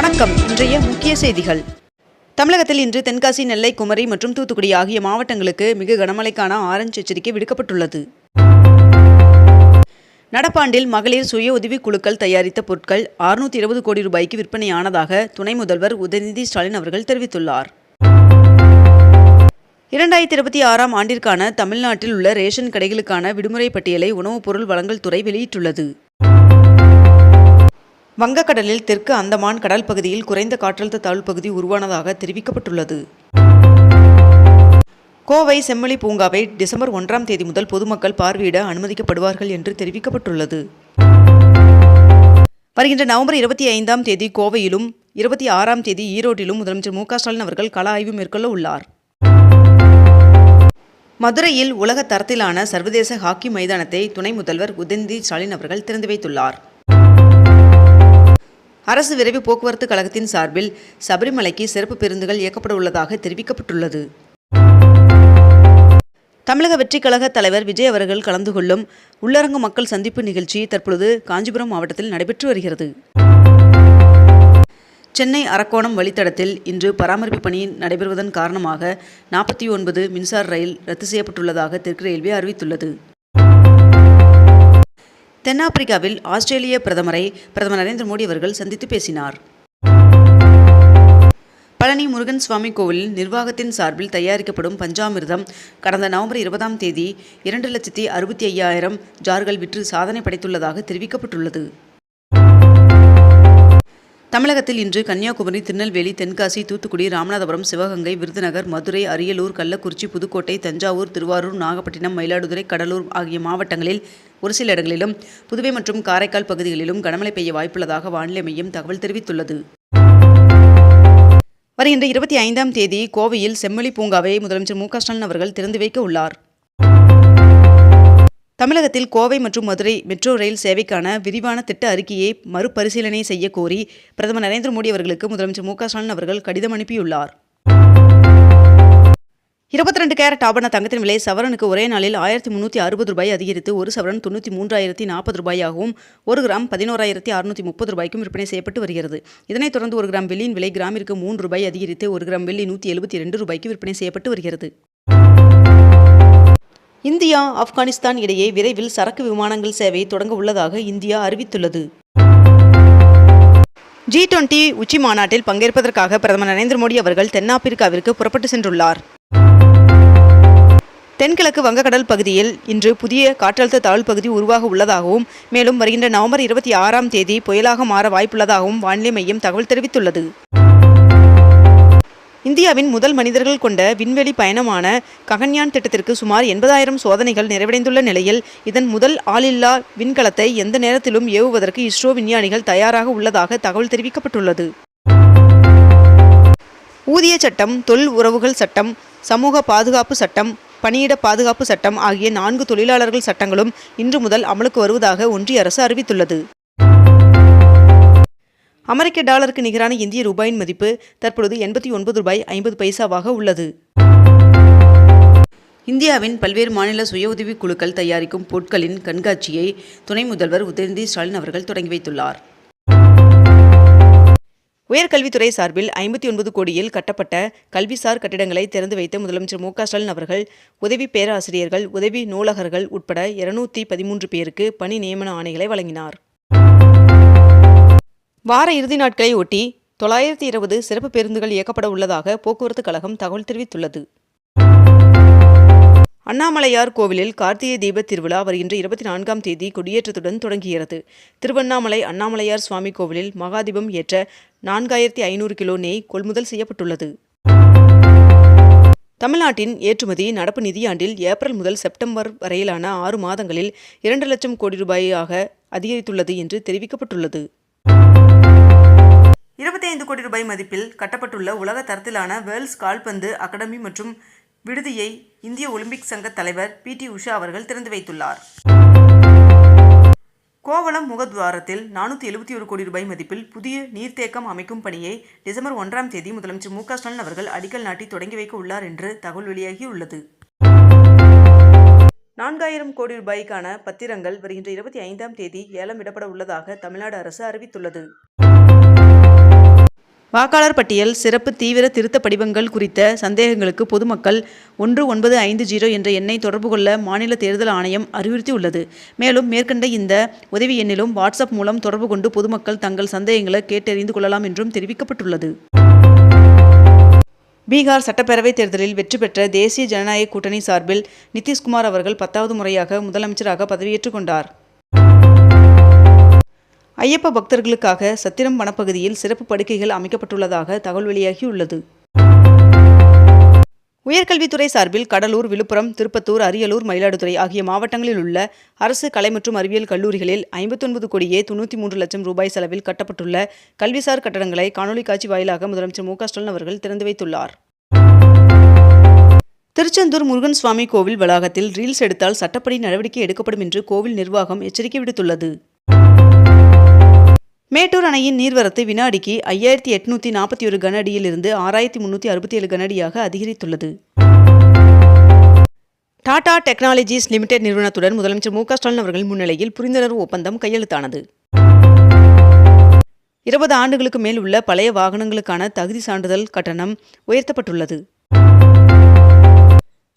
வணக்கம். இன்றைய முக்கிய செய்திகள். தமிழகத்தில் இன்று தென்காசி நெல்லை குமரி மற்றும் தூத்துக்குடி ஆகிய மாவட்டங்களுக்கு மிக கனமழைக்கான ஆரஞ்சு எச்சரிக்கை விடுக்கப்பட்டுள்ளது. நடப்பாண்டில் மகளிர் சுய உதவிக் குழுக்கள் தயாரித்த பொருட்கள் 620 இருபது கோடி ரூபாய்க்கு விற்பனையானதாக துணை முதல்வர் உதயநிதி ஸ்டாலின் அவர்கள் தெரிவித்துள்ளார். இரண்டாயிரத்தி இருபத்தி ஆறாம் ஆண்டிற்கான தமிழ்நாட்டில் உள்ள ரேஷன் கடைகளுக்கான விடுமுறை பட்டியலை உணவுப் பொருள் வழங்கல் துறை வெளியிட்டுள்ளது. வங்கக்கடலில் தெற்கு அந்தமான் கடல் பகுதியில் குறைந்த காற்றழுத்த தாழ்வு பகுதி உருவானதாக தெரிவிக்கப்பட்டுள்ளது. கோவை செம்மொழி பூங்காவை டிசம்பர் ஒன்றாம் தேதி முதல் பொதுமக்கள் பார்வையிட அனுமதிக்கப்படுவார்கள் என்று தெரிவிக்கப்பட்டுள்ளது. வருகின்ற நவம்பர் இருபத்தி ஐந்தாம் தேதி கோவையிலும் இருபத்தி ஆறாம் தேதி ஈரோட்டிலும் முதலமைச்சர் மு க ஸ்டாலின் அவர்கள் கள ஆய்வு மேற்கொள்ள உள்ளார். மதுரையில் உலக தரத்திலான சர்வதேச ஹாக்கி மைதானத்தை துணை முதல்வர் உதயநிதி ஸ்டாலின் அவர்கள் திறந்து வைத்துள்ளார். அரசு விரைவு போக்குவரத்து கழகத்தின் சார்பில் சபரிமலைக்கு சிறப்பு பேருந்துகள் இயக்கப்பட உள்ளதாக தெரிவிக்கப்பட்டுள்ளது. தமிழக வெற்றிக் கழக தலைவர் விஜய் அவர்கள் கலந்து கொள்ளும் உள்ளரங்கு மக்கள் சந்திப்பு நிகழ்ச்சி தற்பொழுது காஞ்சிபுரம் மாவட்டத்தில் நடைபெற்று வருகிறது. சென்னை அரக்கோணம் வழித்தடத்தில் இன்று பராமரிப்பு பணி நடைபெறுவதன் காரணமாக நாற்பத்தி ஒன்பது மின்சார ரயில் ரத்து செய்யப்பட்டுள்ளதாக தெற்கு ரயில்வே அறிவித்துள்ளது. தென்னாப்பிரிக்காவில் ஆஸ்திரேலிய பிரதமரை பிரதமர் நரேந்திர மோடி அவர்கள் சந்தித்து பேசினார். பழனி முருகன் சுவாமி கோவிலில் நிர்வாகத்தின் சார்பில் தயாரிக்கப்படும் பஞ்சாமிர்தம் கடந்த நவம்பர் இருபதாம் தேதி இரண்டு லட்சத்தி அறுபத்தி ஐயாயிரம் ஜார்கள் விற்று சாதனை படைத்துள்ளதாக தெரிவிக்கப்பட்டுள்ளது. தமிழகத்தில் இன்று கன்னியாகுமரி திருநெல்வேலி தென்காசி தூத்துக்குடி ராமநாதபுரம் சிவகங்கை விருதுநகர் மதுரை அரியலூர் கள்ளக்குறிச்சி புதுக்கோட்டை தஞ்சாவூர் திருவாரூர் நாகப்பட்டினம் மயிலாடுதுறை கடலூர் ஆகிய மாவட்டங்களில் ஒரு சில இடங்களிலும் புதுவை மற்றும் காரைக்கால் பகுதிகளிலும் கனமழை பெய்ய வாய்ப்புள்ளதாக வானிலை மையம் தகவல் தெரிவித்துள்ளது. வருகின்ற இருபத்தி ஐந்தாம் தேதி கோவையில் செம்மொழி பூங்காவை முதலமைச்சர் மு க ஸ்டாலின் அவர்கள் திறந்து வைக்க உள்ளார். தமிழகத்தில் கோவை மற்றும் மதுரை மெட்ரோ ரயில் சேவைக்கான விரிவான திட்ட அறிக்கையை மறுபரிசீலனை செய்ய கோரி பிரதமர் நரேந்திர மோடி அவர்களுக்கு முதலமைச்சர் மு க ஸ்டாலின் அவர்கள் கடிதம் அனுப்பியுள்ளார். இருபத்தி ரெண்டு கேரட் ஆபண தங்கத்தின் விலை சவரனுக்கு ஒரே நாளில் ஆயிரத்தி முன்னூற்றி அறுபது ரூபாய் அதிகரித்து ஒரு சவரன் தொண்ணூற்றி மூன்றாயிரத்தி நாற்பது ரூபாயாகவும் ஒரு கிராம் பதினோராயிரத்தி அறுநூற்றி முப்பது ரூபாய்க்கும் விற்பனை செய்யப்பட்டு வருகிறது. இதனைத் தொடர்ந்து ஒரு கிராம் வெள்ளியின் விலை கிராமிற்கு மூன்று ரூபாய் அதிகரித்து ஒரு கிராம் வெள்ளி நூற்றி எழுபத்தி ரெண்டு ரூபாய்க்கு விற்பனை செய்யப்பட்டு வருகிறது. இந்தியா ஆப்கானிஸ்தான் இடையே விரைவில் சரக்கு விமானங்கள் சேவை தொடங்க உள்ளதாக இந்தியா அறிவித்துள்ளது. ஜி டுவெண்டி உச்சி மாநாட்டில் பங்கேற்பதற்காக பிரதமர் நரேந்திர மோடி அவர்கள் தென்னாப்பிரிக்காவிற்கு புறப்பட்டு சென்றுள்ளார். தென்கிழக்கு வங்கக்கடல் பகுதியில் இன்று புதிய காற்றழுத்த தாழ்வு பகுதி உருவாக உள்ளதாகவும் மேலும் வருகின்ற நவம்பர் இருபத்தி ஆறாம் தேதி புயலாக மாற வாய்ப்புள்ளதாகவும் வானிலை மையம் தகவல் தெரிவித்துள்ளது. இந்தியாவின் முதல் மனிதர்கள் கொண்ட விண்வெளி பயணமான ககன்யான் திட்டத்திற்கு சுமார் எண்பதாயிரம் சோதனைகள் நிறைவடைந்துள்ள நிலையில் இதன் முதல் ஆளில்லா விண்கலத்தை எந்த நேரத்திலும் ஏவுவதற்கு இஸ்ரோ விஞ்ஞானிகள் தயாராக உள்ளதாக தகவல் தெரிவிக்கப்பட்டுள்ளது. ஊதிய சட்டம் தொழில் உறவுகள் சட்டம் சமூக பாதுகாப்பு சட்டம் பணியிட பாதுகாப்பு சட்டம் ஆகிய நான்கு தொழிலாளர்கள் சட்டங்களும் இன்று முதல் அமலுக்கு வருவதாக ஒன்றிய அரசு அறிவித்துள்ளது. அமெரிக்க டாலருக்கு நிகரான இந்திய ரூபாயின் மதிப்பு தற்பொழுது எண்பத்தி ஒன்பது ரூபாய் ஐம்பது பைசாவாக உள்ளது. இந்தியாவின் பல்வேறு மாநில சுய உதவிக் குழுக்கள் தயாரிக்கும் பொருட்களின் கண்காட்சியை துணை முதல்வர் உதயநிதி ஸ்டாலின் அவர்கள் தொடங்கி வைத்துள்ளார். உயர்கல்வித்துறை சார்பில் ஐம்பத்தி ஒன்பது கோடியில் கட்டப்பட்ட கல்விசார் கட்டிடங்களை திறந்து வைத்த முதலமைச்சர் மு ஸ்டாலின் அவர்கள் உதவி பேராசிரியர்கள் உதவி நூலகர்கள் உட்பட இருநூத்தி பதிமூன்று பேருக்கு பணி நியமன ஆணைகளை வழங்கினார். வார இறுதி நாட்களை ஒட்டி தொள்ளாயிரத்தி இருபது சிறப்பு பேருந்துகள் இயக்கப்பட உள்ளதாக போக்குவரத்து கழகம் தகவல் தெரிவித்துள்ளது. அண்ணாமலையார் கோவிலில் கார்த்திகை தீப திருவிழா வருகின்ற இருபத்தி நான்காம் தேதி கொடியேற்றத்துடன் தொடங்குகிறது. திருவண்ணாமலை அண்ணாமலையார் சுவாமி கோவிலில் மகாதீபம் ஏற்ற நான்காயிரத்தி ஐநூறு கிலோ நெய் கொள்முதல் செய்யப்பட்டுள்ளது. தமிழ்நாட்டின் ஏற்றுமதி நடப்பு நிதியாண்டில் ஏப்ரல் முதல் செப்டம்பர் வரையிலான ஆறு மாதங்களில் இரண்டு லட்சம் கோடி ரூபாயாக அதிகரித்துள்ளது என்று தெரிவிக்கப்பட்டுள்ளது. இருபத்தி ஐந்து கோடி ரூபாய் மதிப்பில் கட்டப்பட்டுள்ள உலக தரத்திலான வேர்ல்ட்ஸ் கால்பந்து அகாடமி மற்றும் விடுதியை இந்திய ஒலிம்பிக் சங்க தலைவர் பி டி உஷா அவர்கள் திறந்து வைத்துள்ளார். கோவளம் முகத்வாரத்தில் நானூற்றி எழுபத்தி ஒரு கோடி ரூபாய் மதிப்பில் புதிய நீர்த்தேக்கம் அமைக்கும் பணியை டிசம்பர் ஒன்றாம் தேதி முதலமைச்சர் மு க ஸ்டாலின் அவர்கள் அடிக்கல் நாட்டி தொடங்கி வைக்க உள்ளார் என்று தகவல் வெளியாகியுள்ளது. நான்காயிரம் கோடி ரூபாய்க்கான பத்திரங்கள் வருகின்ற இருபத்தி ஐந்தாம் தேதி ஏலம் விடப்பட உள்ளதாக தமிழ்நாடு அரசு அறிவித்துள்ளது. வாக்காளர் பட்டியல் சிறப்பு தீவிர திருத்த படிவங்கள் குறித்த சந்தேகங்களுக்கு பொதுமக்கள் ஒன்று ஒன்பது ஐந்து ஜீரோ என்ற எண்ணை தொடர்பு கொள்ள மாநில தேர்தல் ஆணையம் அறிவுறுத்தியுள்ளது. மேலும் மேற்கண்ட இந்த உதவி எண்ணிலும் வாட்ஸ்அப் மூலம் தொடர்பு கொண்டு பொதுமக்கள் தங்கள் சந்தேகங்களை கேட்டறிந்து கொள்ளலாம் என்றும் தெரிவிக்கப்பட்டுள்ளது. பீகார் சட்டப்பேரவைத் தேர்தலில் வெற்றி பெற்ற தேசிய ஜனநாயக கூட்டணி சார்பில் நிதிஷ்குமார் அவர்கள் பத்தாவது முறையாக முதலமைச்சராக பதவியேற்றுக் கொண்டார். ஐயப்ப பக்தர்களுக்காக சத்திரம் வனப்பகுதியில் சிறப்பு படுக்கைகள் அமைக்கப்பட்டுள்ளதாக தகவல் வெளியாகியுள்ளது. உயர்கல்வித்துறை சார்பில் கடலூர் விழுப்புரம் திருப்பத்தூர் அரியலூர் மயிலாடுதுறை ஆகிய மாவட்டங்களில் உள்ள அரசு கலை மற்றும் அறிவியல் கல்லூரிகளில் ஐம்பத்தொன்பது கோடியே தொண்ணூற்றி மூன்று லட்சம் ரூபாய் செலவில் கட்டப்பட்டுள்ள கல்விசார் கட்டடங்களை காணொலி காட்சி வாயிலாக முதலமைச்சர் மு க ஸ்டாலின் அவர்கள் திறந்து வைத்துள்ளார். திருச்செந்தூர் முருகன் சுவாமி கோவில் வளாகத்தில் ரீல்ஸ் எடுத்தால் சட்டப்படி நடவடிக்கை எடுக்கப்படும் என்று கோவில் நிர்வாகம் எச்சரிக்கை விடுத்துள்ளது. மேட்டூர் அணையின் நீர்வரத்து வினாடிக்கு ஐயாயிரத்தி எட்நூற்றி நாற்பத்தி ஒரு கன அடியிலிருந்து ஆறாயிரத்தி முந்நூற்றி அறுபத்தி ஏழு கன அடியாக அதிகரித்துள்ளது. டாடா டெக்னாலஜிஸ் லிமிடெட் நிறுவனத்துடன் முதலமைச்சர் மு க ஸ்டாலின் அவர்கள் முன்னிலையில் புரிந்துணர்வு ஒப்பந்தம் கையெழுத்தானது. இருபது ஆண்டுகளுக்கு மேல் உள்ள பழைய வாகனங்களுக்கான தகுதி சான்றிதழ் கட்டணம் உயர்த்தப்பட்டுள்ளது.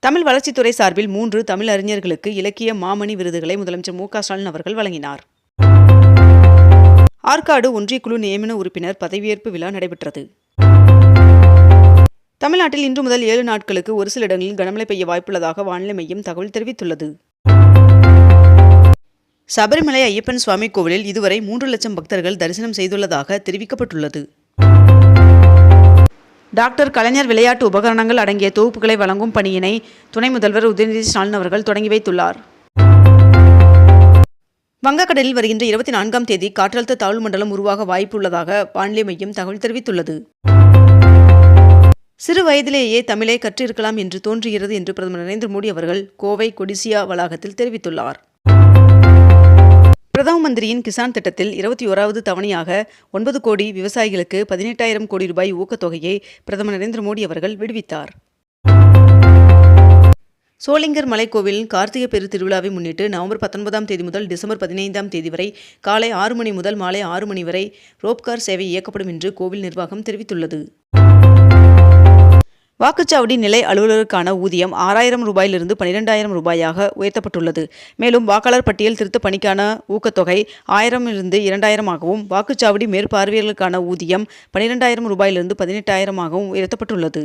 தமிழ் வளர்ச்சித்துறை சார்பில் மூன்று தமிழ் அறிஞர்களுக்கு இலக்கிய மாமணி விருதுகளை முதலமைச்சர் மு க ஸ்டாலின் அவர்கள் வழங்கினார். ஆற்காடு ஒன்றியக்குழு நியமன உறுப்பினர் பதவியேற்பு விழா நடைபெற்றது. தமிழ்நாட்டில் இன்று முதல் ஏழு நாட்களுக்கு ஒரு சில இடங்களில் கனமழை பெய்ய வாய்ப்புள்ளதாக வானிலை மையம் தகவல் தெரிவித்துள்ளது. சபரிமலை ஐயப்பன் சுவாமி கோவிலில் இதுவரை மூன்று லட்சம் பக்தர்கள் தரிசனம் செய்துள்ளதாக தெரிவிக்கப்பட்டுள்ளது. டாக்டர் கலைஞர் விளையாட்டு உபகரணங்கள் அடங்கிய தொகுப்புகளை வழங்கும் பணியினை துணை முதல்வர் உதயநிதி ஸ்டாலின் அவர்கள் தொடங்கி வைத்துள்ளார். வங்கக்கடலில் வருகின்ற இருபத்தி நான்காம் தேதி காற்றழுத்த தாழ்வு மண்டலம் உருவாக வாய்ப்புள்ளதாக வானிலை மையம் தகவல் தெரிவித்துள்ளது. சிறு வயதிலேயே தமிழை கற்றிருக்கலாம் என்று தோன்றுகிறது என்று பிரதமர் நரேந்திர மோடி அவர்கள் கோவை கொடிசியா வளாகத்தில் தெரிவித்துள்ளார். பிரதம மந்திரியின் கிசான் திட்டத்தில் இருபத்தி ஓராவது தவணையாக ஒன்பது கோடி விவசாயிகளுக்கு பதினெட்டாயிரம் கோடி ரூபாய் ஊக்கத்தொகையை பிரதமர் நரேந்திர மோடி அவர்கள் விடுவித்தார். சோளிங்கர் மலைக்கோவிலின் கார்த்திகை பெரு திருவிழாவை முன்னிட்டு நவம்பர் பத்தொன்பதாம் தேதி முதல் டிசம்பர் பதினைந்தாம் தேதி வரை காலை ஆறு மணி முதல் மாலை ஆறு மணி வரை ரோப்கார் சேவை இயக்கப்படும் என்று கோவில் நிர்வாகம் தெரிவித்துள்ளது. வாக்குச்சாவடி நிலை அலுவலருக்கான ஊதியம் ஆறாயிரம் ரூபாயிலிருந்து பனிரெண்டாயிரம் ரூபாயாக உயர்த்தப்பட்டுள்ளது. மேலும் வாக்காளர் பட்டியல் திருத்த பணிக்கான ஊக்கத்தொகை ஆயிரமிலிருந்து இரண்டாயிரமாகவும் வாக்குச்சாவடி மேற்பார்வையாளர்களுக்கான ஊதியம் பனிரெண்டாயிரம் ரூபாயிலிருந்து பதினெட்டாயிரமாகவும் உயர்த்தப்பட்டுள்ளது.